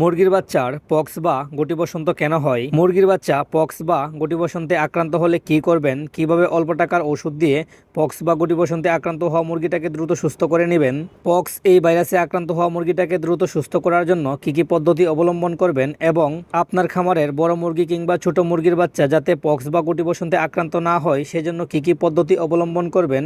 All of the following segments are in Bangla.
মুরগির বাচ্চার পক্স বা গুটি বসন্ত কেন হয়? মুরগির বাচ্চা পক্স বা গুটি বসন্তে আক্রান্ত হলে কি করবেন? কীভাবে অল্প টাকার ওষুধ দিয়ে পক্স বা গুটি বসন্তে আক্রান্ত হওয়া মুরগিটাকে দ্রুত সুস্থ করে নেবেন? পক্স এই ভাইরাসে আক্রান্ত হওয়া মুরগিটাকে দ্রুত সুস্থ করার জন্য কি কি পদ্ধতি অবলম্বন করবেন এবং আপনার খামারের বড় মুরগি কিংবা ছোট মুরগির বাচ্চা যাতে পক্স বা গুটি বসন্তে আক্রান্ত না হয়, সেজন্য কি কি পদ্ধতি অবলম্বন করবেন?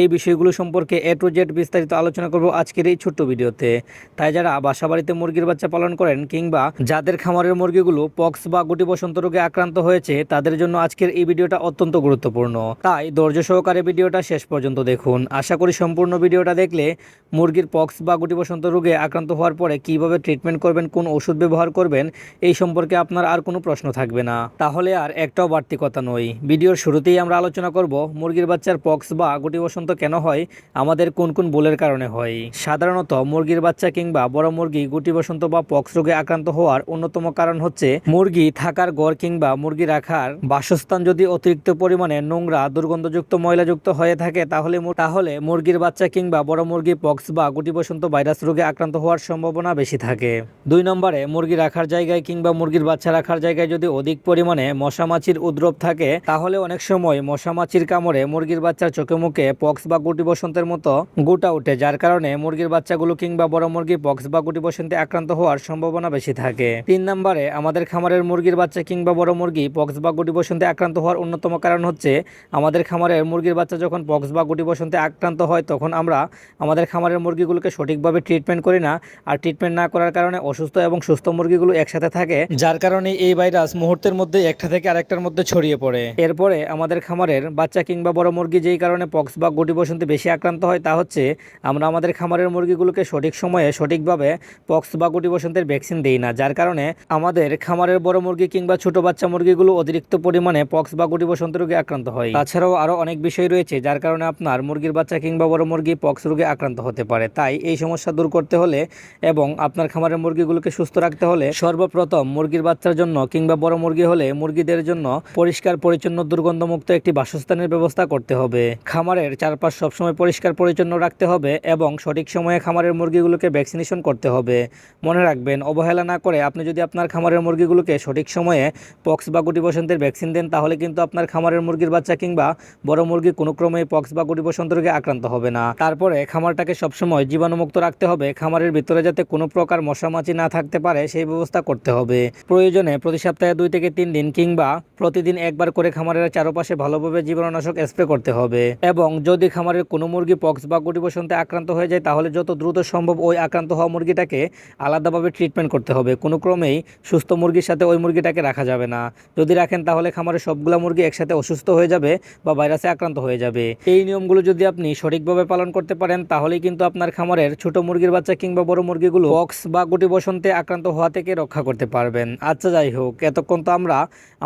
এই বিষয়গুলো সম্পর্কে এ টু জেড বিস্তারিত আলোচনা করব আজকের এই ছোট্ট ভিডিওতে। তাই যারা বাসাবাড়িতে মুরগির বাচ্চা পালন করেন কিংবা যাদের খামারের মুরগিগুলো পক্স বা গুটি বসন্ত রোগে আক্রান্ত হয়েছে, তাদের জন্য আজকের এই ভিডিওটা অত্যন্ত গুরুত্বপূর্ণ। তাই ধৈর্য সহকারে ভিডিওটা শেষ পর্যন্ত দেখুন। আশা করি সম্পূর্ণ ভিডিওটা দেখলে মুরগির পক্স বা গুটি বসন্ত রোগে আক্রান্ত হওয়ার পরে কীভাবে ট্রিটমেন্ট করবেন, কোন ওষুধ ব্যবহার করবেন, এই সম্পর্কে আপনার আর কোনো প্রশ্ন থাকবে না। তাহলে আর একটাও বাড়তি কথা নয়। ভিডিওর শুরুতেই আমরা আলোচনা করব, মুরগির বাচ্চার পক্স বা গুটি বসন্ত কেন হয়, আমাদের কোন কোন বোলের কারণে হয়। সাধারণত মুরগির বাচ্চা কিংবা বড় মুরগি গুটি বসন্ত বা পক্স রোগে আক্রান্ত হওয়ার অন্যতম কারণ হচ্ছে মুরগি থাকার গড় কিংবা মুরগি রাখার বাসস্থান যদি অতিরিক্ত পরিমাণে নোংরা, দুর্গন্ধযুক্ত, ময়লাযুক্ত হয়ে থাকে, তাহলে তাহলে মুরগির বাচ্চা কিংবা বড় মুরগি পক্স বা গুটি বসন্ত ভাইরাস রোগে আক্রান্ত হওয়ার সম্ভাবনা বেশি থাকে। দুই নম্বরে, মুরগি রাখার জায়গায় কিংবা মুরগির বাচ্চা রাখার জায়গায় যদি অধিক পরিমাণে মশা মাছির উদ্রব থাকে, তাহলে অনেক সময় মশা মাছির কামড়ে মুরগির বাচ্চার চোখে মুখে পক্স বা গুটি বসন্তের মতো গোটা ওঠে যার কারণে মুরগির বাচ্চাগুলো কিংবা বড় মুরগি পক্স বা গুটি বসন্তে আক্রান্ত হওয়ার সম্ভাবনা বেশি থাকে। তিন নম্বরে, আমাদের খামারের মুরগির বাচ্চা কিংবা বড় মুরগি পক্স বা গুটি বসন্তে আক্রান্ত হওয়ার অন্যতম কারণ হচ্ছে, আমাদের খামারের মুরগির বাচ্চা যখন পক্স বা গুটি বসন্তে আক্রান্ত হয়, তখন আমরা আমাদের খামারের মুরগিগুলোকে সঠিকভাবে ট্রিটমেন্ট করি না। আর ট্রিটমেন্ট না করার কারণে অসুস্থ এবং সুস্থ মুরগিগুলো একসাথে থাকে। যার কারণে এই ভাইরাস মুহূর্তের মধ্যে একটা থেকে আরেকটার মধ্যে ছড়িয়ে পড়ে। এরপরে আমাদের খামারের বাচ্চা কিংবা বড় মুরগি যেই কারণে পক্স বা গুটি বসন্তে বেশি আক্রান্ত হয় তা হচ্ছে আমরা আমাদের খামারের মুরগিগুলোকে সঠিক সময়ে সঠিকভাবে পক্স বা গুটি বসন্তের ভ্যাকসিন দেই না। যার কারণে আমাদের খামারের বড় মুরগি কিংবা ছোট বাচ্চা মুরগিগুলো অতিরিক্ত পরিমাণে পক্স বা গুটি বসন্ত রোগে আক্রান্ত হয়। তাছাড়াও আরও অনেক বিষয় রয়েছে যার কারণে আপনার মুরগির বাচ্চা কিংবা বড় মুরগি পক্স রোগে আক্রান্ত হতে পারে। তাই এই সমস্যা দূর করতে হলে এবং আপনার খামারের মুরগিগুলোকে সুস্থ রাখতে হলে সর্বপ্রথম মুরগির বাচ্চার জন্য কিংবা বড় মুরগি হলে মুরগিদের জন্য পরিষ্কার, পরিচ্ছন্ন, দুর্গন্ধমুক্ত একটি বাসস্থানের ব্যবস্থা করতে হবে। খামারের চারপাশ সবসময় পরিষ্কার, পরিচ্ছন্ন রাখতে হবে এবং সঠিক সময়ে খামারের মুরগিগুলোকে ভ্যাকসিনেশন করতে হবে। মনে রাখবেন, অবহেলা না করে আপনি যদি আপনার খামারের মুরগিগুলোকে সঠিক সময়ে পক্স বা গুটি বসন্তের ভ্যাকসিন দেন, তাহলে কিন্তু আপনার খামারের মুরগির বাচ্চা কিংবা বড় মুরগি কোনো ক্রমেই পক্স বা গুটি বসন্ত রোগে আক্রান্ত হবে না। তারপরে খামারটাকে সবসময় জীবাণুমুক্ত রাখতে হবে, খামারের ভিতরে যাতে কোনো প্রকার মশামাছি না থাকতে পারে, সেই ব্যবস্থা করতে হবে। প্রয়োজনে প্রতি সপ্তাহে দুই থেকে তিন দিন কিংবা প্রতিদিন একবার করে খামারের চারপাশে ভালোভাবে জীবাণুনাশক স্প্রে করতে হবে। এবং যদি খামারের কোনো মুরগি পক্স বা গুটি বসন্তে আক্রান্ত হয়ে যায়, তাহলে যত দ্রুত সম্ভব ওই আক্রান্ত হওয়া মুরগিটাকে আলাদাভাবে ট্রিটমেন্ট করতে হবে। কোনো ক্রমেই সুস্থ মুরগির সাথে ওই মুরগিটাকে রাখা যাবে না। যদি রাখেন, তাহলে খামারের সবগুলা মুরগি একসাথে অসুস্থ হয়ে যাবে বা ভাইরাসে আক্রান্ত হয়ে যাবে। এই নিয়মগুলো যদি আপনি সঠিকভাবে পালন করতে পারেন, তাহলেই কিন্তু আপনার খামারের ছোট মুরগির বাচ্চা কিংবা বড় মুরগিগুলো পক্স বা গুটি বসন্তে আক্রান্ত হওয়া থেকে রক্ষা করতে পারবেন। আচ্ছা যাই হোক, এতক্ষণ তো আমরা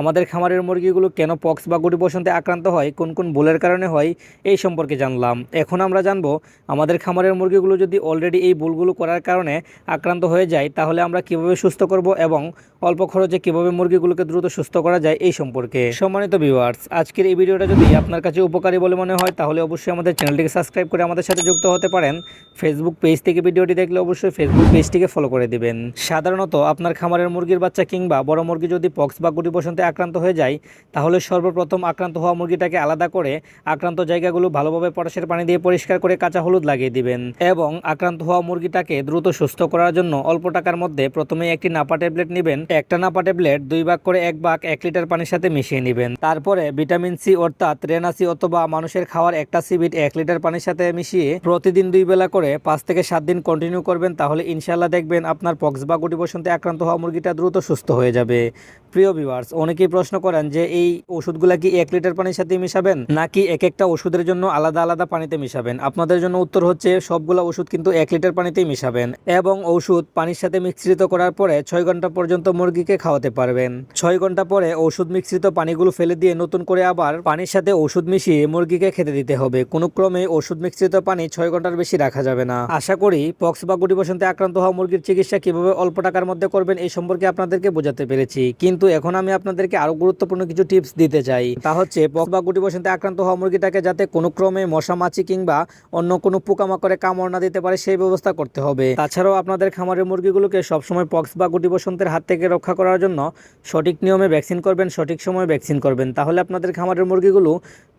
আমাদের খামারের মুরগিগুলো কেন পক্স বা গুটি বসন্তে আক্রান্ত হয়, কোন কোন ভুলের কারণে হয়, এই সম্পর্কে জানলাম। এখন আমরা জানব আমাদের খামারের মুরগিগুলো যদি অলরেডি এই ভুলগুলো করার কারণে আক্রান্ত হয়ে যায়, তাহলে আমরা কীভাবে সুস্থ করব এবং অল্প খরচে কীভাবে মুরগিগুলোকে দ্রুত সুস্থ করা যায়, এই সম্পর্কে। সম্মানিত ভিউয়ার্স আজকের এই ভিডিওটা যদি আপনার কাছে উপকারী বলে মনে হয়, তাহলে অবশ্যই আমাদের চ্যানেলটিকে সাবস্ক্রাইব করে আমাদের সাথে যুক্ত হতে পারেন। ফেসবুক পেজ থেকে ভিডিওটি দেখলে অবশ্যই ফেসবুক পেজটিকে ফলো করে দিবেন। সাধারণত আপনার খামারের মুরগির বাচ্চা কিংবা বড় মুরগি যদি পক্স বা গুটি বসন্তে আক্রান্ত হয়ে যায়, তাহলে সর্বপ্রথম আক্রান্ত হওয়া মুরগিটাকে আলাদা করে আক্রান্ত জায়গাগুলো ভালোভাবে পটাশের পানি দিয়ে পরিষ্কার করে কাঁচা হলুদ লাগিয়ে দিবেন এবং আক্রান্ত হওয়া মুরগিটাকে দ্রুত সুস্থ করার জন্য অল্প টাকার মধ্যে প্রথমে একটি নাপা ট্যাবলেট নেবেন। একটা নাপা ট্যাবলেট দুই ভাগ করে এক ভাগ এক লিটার পানির সাথে মিশিয়ে নেবেন। তারপরে ভিটামিন সি অর্থাৎ রেনাসি অথবা মানুষের খাওয়ার একটা সিবিট এক লিটার পানির সাথে মিশিয়ে প্রতিদিন দুই বেলা করে পাঁচ থেকে সাত দিন কন্টিনিউ করবেন, তাহলে ইনশাল্লাহ দেখবেন আপনার পক্স বা গুটি বসন্তে আক্রান্ত হওয়া মুরগিটা দ্রুত সুস্থ হয়ে যাবে। প্রিয় ভিউয়ার্স অনেকেই প্রশ্ন করেন যে এই ওষুধগুলা কি এক লিটার পানির সাথে মিশাবেন, নাকি এক একটা ওষুধের জন্য আলাদা আলাদা পানিতে মিশাবেন? আপনাদের জন্য উত্তর হচ্ছে সবগুলা ওষুধ কিন্তু এক লিটার পানিতেই মিশাবেন এবং ওষুধ পানির সাথে মিশ্রিত করার পরে ছয় ঘণ্টা পর্যন্ত মুরগিকে খাওয়াতে পারবেন। ছয় ঘণ্টা পরে ওষুধ মিশ্রিত পানিগুলো ফেলে দিয়ে নতুন করে আবার পানির সাথে ওষুধ মিশিয়ে মুরগিকে খেতে দিতে হবে। কোনো ক্রমে ওষুধ মিশ্রিত পানি ছয় ঘণ্টার বেশি রাখা যাবে না। আশা করি পক্স বা গুটি বসন্তে আক্রান্ত হওয়া মুরগির চিকিৎসা কীভাবে অল্প টাকার মধ্যে করবেন এই সম্পর্কে আপনাদেরকে বোঝাতে পেরেছি। কিন্তু এখন আমি আপনাদেরকে আরও গুরুত্বপূর্ণ কিছু টিপস দিতে চাই। তা হচ্ছে পক্স বা গুটি বসন্তে আক্রান্ত হওয়া মুরগিটাকে যাতে কোনো ক্রমে মশা মাছি কিংবা অন্য কোনো পোকামাকড়ে কামড় না দিতে পারে সেই ব্যবস্থা করতে হবে। তাছাড়াও আপনাদের খামারের মুরগিগুলোকে সবসময় পক্স বা গুটি বসন্তের হাত থেকে রক্ষা করার জন্য সঠিক নিয়মে ভ্যাকসিন করবেন, সঠিক সময়ে ভ্যাকসিন করবেন। তাহলে আপনাদের খামারের মুরগিগুলো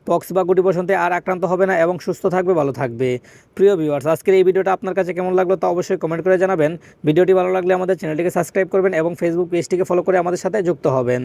পক্স বা গুটি বসন্তে আর আক্রান্ত হবে না এবং সুস্থ থাকবে, ভালো থাকবে। প্রিয় ভিউয়ার্স আজকের এই ভিডিওটা আপনার কাছে কেমন লাগল তা অবশ্যই কমেন্ট করে জানাবেন। ভিডিওটি ভালো লাগলে আমাদের চ্যানেলটিকে সাবস্ক্রাইব করবেন এবং ফেসবুক পেজটিকে ফলো করে আমাদের সাথে যুক্ত হবেন।